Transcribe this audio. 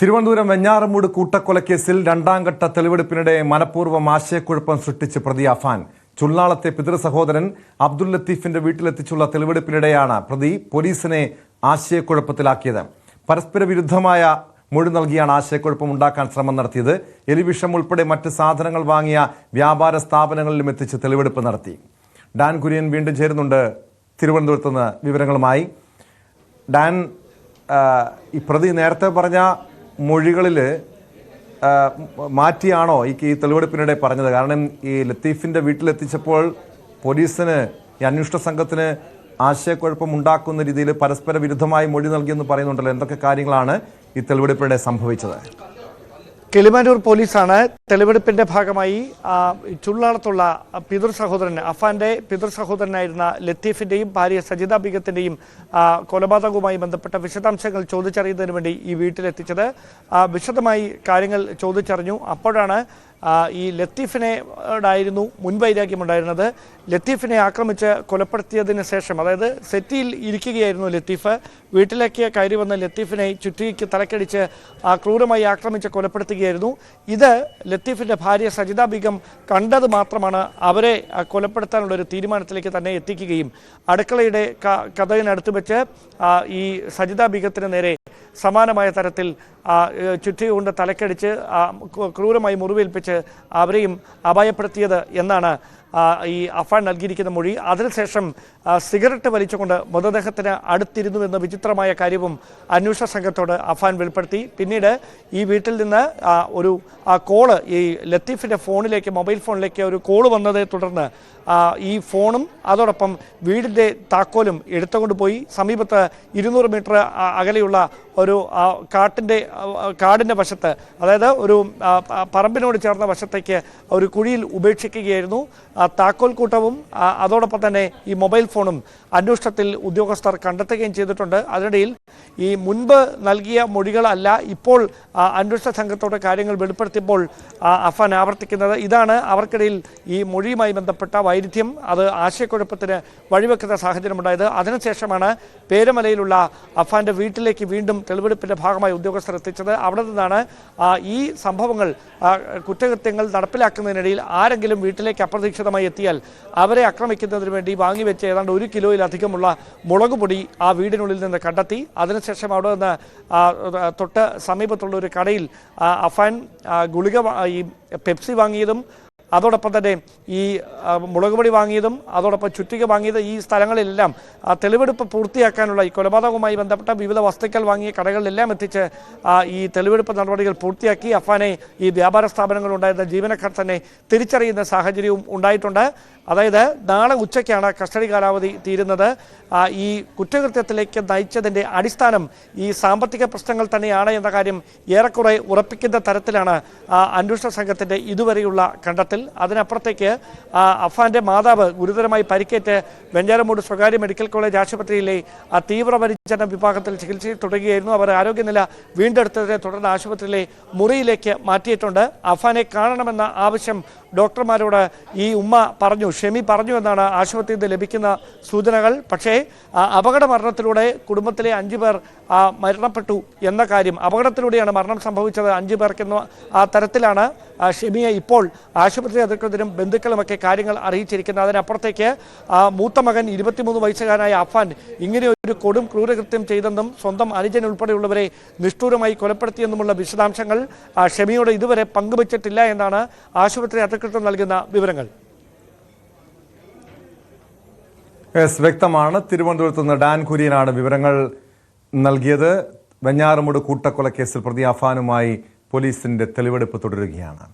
തിരുവനന്തപുരം വെഞ്ഞാറമൂട് കൂട്ടക്കൊലക്കേസിൽ രണ്ടാം ഘട്ട തെളിവെടുപ്പിനിടെ മനഃപൂർവം ആശയക്കുഴപ്പം സൃഷ്ടിച്ച് പ്രതി അഫാൻ. ചുള്ളാളത്തെ പിതൃ സഹോദരൻ അബ്ദുൽ ലത്തീഫിന്റെ വീട്ടിലെത്തിച്ചുള്ള തെളിവെടുപ്പിനിടെയാണ് പ്രതി പോലീസിനെ ആശയക്കുഴപ്പത്തിലാക്കിയത്. പരസ്പര വിരുദ്ധമായ മൊഴി നൽകിയാണ് ആശയക്കുഴപ്പം ഉണ്ടാക്കാൻ ശ്രമം നടത്തിയത്. എലിവിഷം ഉൾപ്പെടെ മറ്റ് സാധനങ്ങൾ വാങ്ങിയ വ്യാപാര സ്ഥാപനങ്ങളിലും എത്തിച്ച് തെളിവെടുപ്പ് നടത്തി. ഡാൻ കുര്യൻ വീണ്ടും ചേരുന്നുണ്ട് തിരുവനന്തപുരത്ത് നിന്ന് വിവരങ്ങളുമായി. ഡാൻ ഈ പ്രതി നേരത്തെ പറഞ്ഞ മൊഴികളിൽ മാറ്റിയാണോ ഈ തെളിവെടുപ്പിനിടെ പറഞ്ഞത്? കാരണം ഈ ലത്തീഫിന്റെ വീട്ടിലെത്തിച്ചപ്പോൾ പോലീസിന് ഈ അന്വേഷണ സംഘത്തിന് ആശയക്കുഴപ്പം ഉണ്ടാക്കുന്ന രീതിയിൽ പരസ്പര വിരുദ്ധമായി മൊഴി നൽകിയെന്ന് പറയുന്നുണ്ടല്ലോ. എന്തൊക്കെ കാര്യങ്ങളാണ് ഈ തെളിവെടുപ്പിനിടെ സംഭവിച്ചത്? കിളിമാനൂർ പോലീസാണ് തെളിവെടുപ്പിന്റെ ഭാഗമായി ചുള്ളാളത്തുള്ള പിതൃ സഹോദരൻ അഫാന്റെ പിതൃ സഹോദരനായിരുന്ന ലത്തീഫിന്റെയും ഭാര്യ സജിത ബീഗത്തിന്റെയും കൊലപാതകവുമായി ബന്ധപ്പെട്ട വിശദാംശങ്ങൾ ചോദിച്ചറിയുന്നതിന് വേണ്ടി ഈ വീട്ടിലെത്തിച്ചത്. വിശദമായി കാര്യങ്ങൾ ചോദിച്ചറിഞ്ഞു. അപ്പോഴാണ് ഈ ലത്തീഫിനെ ആയിരുന്നു മുൻവൈരാഗ്യമുണ്ടായിരുന്നത് ലത്തീഫിനെ ആക്രമിച്ച് കൊലപ്പെടുത്തിയതിന് ശേഷം അതായത് സെറ്റിയിൽ ഇരിക്കുകയായിരുന്നു ലത്തീഫ്. വീട്ടിലേക്ക് കയറി വന്ന ലത്തീഫിനെ ചുറ്റിക്ക് തലക്കടിച്ച് ക്രൂരമായി ആക്രമിച്ച് കൊലപ്പെടുത്തുകയായിരുന്നു. ഇത് ലത്തീഫിന്റെ ഭാര്യ സജിത ബീഗം കണ്ടത് മാത്രമാണ് അവരെ കൊലപ്പെടുത്താനുള്ള ഒരു തീരുമാനത്തിലേക്ക് തന്നെ എത്തിക്കുകയും അടുക്കളയുടെ ക- കഥകിനടുത്ത് വെച്ച് ഈ സജിത ബീഗത്തിന് നേരെ സമാനമായ തരത്തിൽ ചുറ്റി കൊണ്ട് തലക്കടിച്ച് ക്രൂരമായി മുറിവേൽപ്പിച്ച് അവരെയും അപായപ്പെടുത്തിയത് എന്നാണ് ഈ അഫാൻ നൽകിയിരിക്കുന്ന മൊഴി. അതിനുശേഷം സിഗരറ്റ് വലിച്ചുകൊണ്ട് മൃതദേഹത്തിന് അടുത്തിരുന്നു എന്ന വിചിത്രമായ കാര്യവും അന്വേഷണ സംഘത്തോട് അഫാൻ വെളിപ്പെടുത്തി. പിന്നീട് ഈ വീട്ടിൽ നിന്ന് ഒരു കോൾ ഈ ലത്തീഫിന്റെ ഫോണിലേക്ക് മൊബൈൽ ഫോണിലേക്ക് ഒരു കോൾ വന്നതേ തുടർന്ന് ഈ ഫോണും അതോടൊപ്പം വീടിന്റെ താക്കോലും എടുത്തുകൊണ്ട് പോയി സമീപത്ത് ഇരുന്നൂറ് മീറ്റർ അകലെയുള്ള ഒരു കാട്ടിന്റെ കാടിന്റെ വശത്ത് അതായത് ഒരു പറമ്പിനോട് ചേർന്ന വശത്തേക്ക് ഒരു കുഴിയിൽ ഉപേക്ഷിക്കുകയായിരുന്നു. താക്കോൽ കൂട്ടവും അതോടൊപ്പം തന്നെ ഈ മൊബൈൽ ഫോണും അന്വേഷണത്തിൽ ഉദ്യോഗസ്ഥർ കണ്ടെത്തുകയും ചെയ്തിട്ടുണ്ട്. അതിനിടയിൽ ഈ മുൻപ് നൽകിയ മൊഴികളല്ല ഇപ്പോൾ അന്വേഷണ സംഘത്തോടെ കാര്യങ്ങൾ വെളിപ്പെടുത്തിയപ്പോൾ അഫാൻ ആവർത്തിക്കുന്നത്. ഇതാണ് അവർക്കിടയിൽ ഈ മൊഴിയുമായി ബന്ധപ്പെട്ട വൈരുദ്ധ്യം അത് ആശയക്കുഴപ്പത്തിന് വഴിവെക്കുന്ന സാഹചര്യമുണ്ടായത്. അതിനുശേഷമാണ് പേരമലയിലുള്ള അഫാന്റെ വീട്ടിലേക്ക് വീണ്ടും തെളിവെടുപ്പിന്റെ ഭാഗമായി ഉദ്യോഗസ്ഥർ എത്തിച്ചത്. അവിടെ നിന്നാണ് ഈ സംഭവങ്ങൾ കുറ്റകൃത്യങ്ങൾ നടപ്പിലാക്കുന്നതിനിടയിൽ ആരെങ്കിലും വീട്ടിലേക്ക് അപ്രതീക്ഷിതമായി എത്തിയാൽ അവരെ ആക്രമിക്കുന്നതിന് വേണ്ടി വാങ്ങിവെച്ച ഏതാണ്ട് ഒരു കിലോയിലധികമുള്ള മുളക് പൊടി ആ വീടിനുള്ളിൽ നിന്ന് കണ്ടെത്തി. അതിനുശേഷം അവിടെ നിന്ന് തൊട്ട് സമീപത്തുള്ള ഒരു കടയിൽ അഫാൻ ഗുളിക ഈ പെപ്സി വാങ്ങിയതും അതോടൊപ്പം തന്നെ ഈ മുളക് പൊടി വാങ്ങിയതും അതോടൊപ്പം ചുറ്റിക വാങ്ങിയത് ഈ സ്ഥലങ്ങളിലെല്ലാം തെളിവെടുപ്പ് പൂർത്തിയാക്കാനുള്ള ഈ കൊലപാതകവുമായി ബന്ധപ്പെട്ട വിവിധ വസ്തുക്കൾ വാങ്ങിയ കടകളിലെല്ലാം എത്തിച്ച് ഈ തെളിവെടുപ്പ് നടപടികൾ പൂർത്തിയാക്കി. അഫാനെ ഈ വ്യാപാര സ്ഥാപനങ്ങളുണ്ടായിരുന്ന ജീവനക്കാർ തന്നെ തിരിച്ചറിയുന്ന സാഹചര്യവും ഉണ്ടായിട്ടുണ്ട്. അതായത് നാളെ ഉച്ചയ്ക്കാണ് കസ്റ്റഡി കാലാവധി തീരുന്നത്. ഈ കുറ്റകൃത്യത്തിലേക്ക് നയിച്ചതിന്റെ അടിസ്ഥാനം ഈ സാമ്പത്തിക പ്രശ്നങ്ങൾ തന്നെയാണ് എന്ന കാര്യം ഏറെക്കുറെ ഉറപ്പിക്കുന്ന തരത്തിലാണ് അന്വേഷണ സംഘത്തിന്റെ ഇതുവരെയുള്ള കണ്ടെത്തൽ. അതിനപ്പുറത്തേക്ക് ആ, അഫാന്റെ മാതാവ് ഗുരുതരമായി പരിക്കേറ്റ് വെഞ്ചാരമൂട് സ്വകാര്യ മെഡിക്കൽ കോളേജ് ആശുപത്രിയിലെ തീവ്രപരിചരണ വിഭാഗത്തിൽ ചികിത്സയിൽ തുടരുകയായിരുന്നു. അവർ ആരോഗ്യനില വീണ്ടെടുത്തതിനെ തുടർന്ന് ആശുപത്രിയിലെ മുറിയിലേക്ക് മാറ്റിയിട്ടുണ്ട്. അഫാനെ കാണണമെന്ന ആവശ്യം ഡോക്ടർമാരോട് ഈ ഉമ്മ പറഞ്ഞു ഷെമി പറഞ്ഞു എന്നാണ് ആശുപത്രിയിൽ നിന്ന് ലഭിക്കുന്ന സൂചനകൾ. പക്ഷേ അപകട മരണത്തിലൂടെ കുടുംബത്തിലെ അഞ്ചു പേർ മരണപ്പെട്ടു എന്ന കാര്യം അപകടത്തിലൂടെയാണ് മരണം സംഭവിച്ചത് അഞ്ചു പേർക്കെന്ന ആ തരത്തിലാണ് ഷെമിയെ ഇപ്പോൾ ആശുപത്രി അധികൃതരും ബന്ധുക്കളുമൊക്കെ കാര്യങ്ങൾ അറിയിച്ചിരിക്കുന്നത് അതിനപ്പുറത്തേക്ക് മൂത്ത മകൻ ഇരുപത്തിമൂന്ന് വയസ്സുകാരനായ അഫാൻ ഇങ്ങനെ ഒരു കൊടും ക്രൂരകൃത്യം ചെയ്തെന്നും സ്വന്തം അനുജൻ ഉൾപ്പെടെയുള്ളവരെ നിഷ്ഠൂരമായി കൊലപ്പെടുത്തിയെന്നുമുള്ള വിശദാംശങ്ങൾ ഷെമിയോട് ഇതുവരെ പങ്കുവച്ചിട്ടില്ല എന്നാണ് ആശുപത്രി അധികൃതർ നൽകുന്ന വിവരങ്ങൾ. യെസ് വ്യക്തമാണ്. തിരുവനന്തപുരത്ത് നിന്ന് ഡാൻ കുര്യനാണ് വിവരങ്ങൾ നൽകിയത്. വെഞ്ഞാറമൂട് കൂട്ടക്കൊലക്കേസിൽ പ്രതി അഫാനുമായി പോലീസിന്റെ തെളിവെടുപ്പ് തുടരുകയാണ്.